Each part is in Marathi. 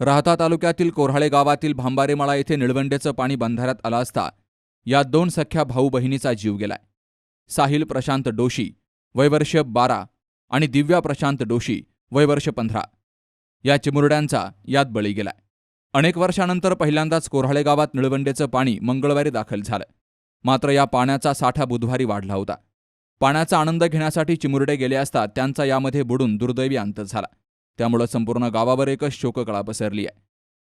राहता तालुक्यातील कोऱ्हाळे गावातील भांबारेमाळा येथे निळवंडेचं पाणी बंधाऱ्यात आलं असता या दोन सख्या भाऊ बहिणीचा जीव गेलाय. साहिल प्रशांत डोशी वयवर्ष बारा आणि दिव्या प्रशांत डोशी वयवर्ष पंधरा. या चिमुरड्यांचा यात बळी गेलाय. अनेक वर्षानंतर पहिल्यांदाच कोऱ्हाळे गावात निळवंडेचं पाणी मंगळवारी दाखल झालं. मात्र या पाण्याचा साठा बुधवारी वाढला होता. पाण्याचा आनंद घेण्यासाठी चिमुरडे गेले असता त्यांचा यामध्ये बुडून दुर्दैवी अंत झाला. त्यामुळं संपूर्ण गावावर एकच शोककळा पसरली आहे.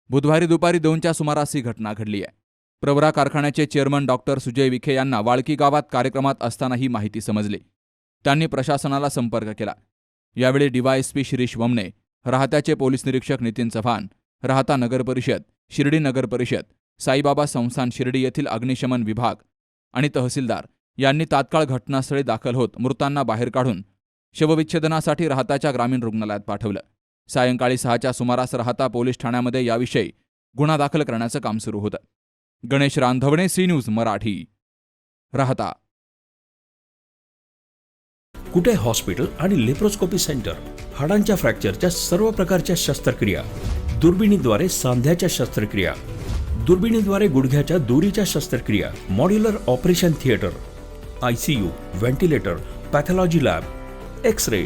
बुधवारी दुपारी दोनच्या सुमारास ही घटना घडली आहे. प्रवरा कारखान्याचे चेअरमन डॉक्टर सुजय विखे यांना वाळकी गावात कार्यक्रमात असताना ही माहिती समजली. त्यांनी प्रशासनाला संपर्क केला. यावेळी डीवायएसपी शिरीष वमने राहत्याचे पोलीस निरीक्षक नितीन चव्हाण राहता नगर परिषद शिर्डी नगर परिषद साईबाबा संस्थान शिर्डी येथील अग्निशमन विभाग आणि तहसीलदार यांनी तात्काळ घटनास्थळी दाखल होत मृतांना बाहेर काढून शवविच्छेदनासाठी राहताच्या ग्रामीण रुग्णालयात पाठवलं. सायंकाळी सहाच्या सुमारास राहता पोलीस ठाण्यामध्ये याविषयी गुन्हा दाखल करण्याचं काम सुरू होतं. Ganesh Randhavane C News Marathi. Rahata. Kute hospital आणि लेप्रोस्कोपी सेंटर? हाडांच्या फ्रॅक्चरच्या सर्व प्रकारच्या शस्त्रक्रिया. दुर्बिणीद्वारे सांध्याच्या शस्त्रक्रिया. दुर्बिणीद्वारे गुडघ्याच्या दोरीच्या शस्त्रक्रिया. Modular operation theatre. I C U ventilator pathology lab. X ray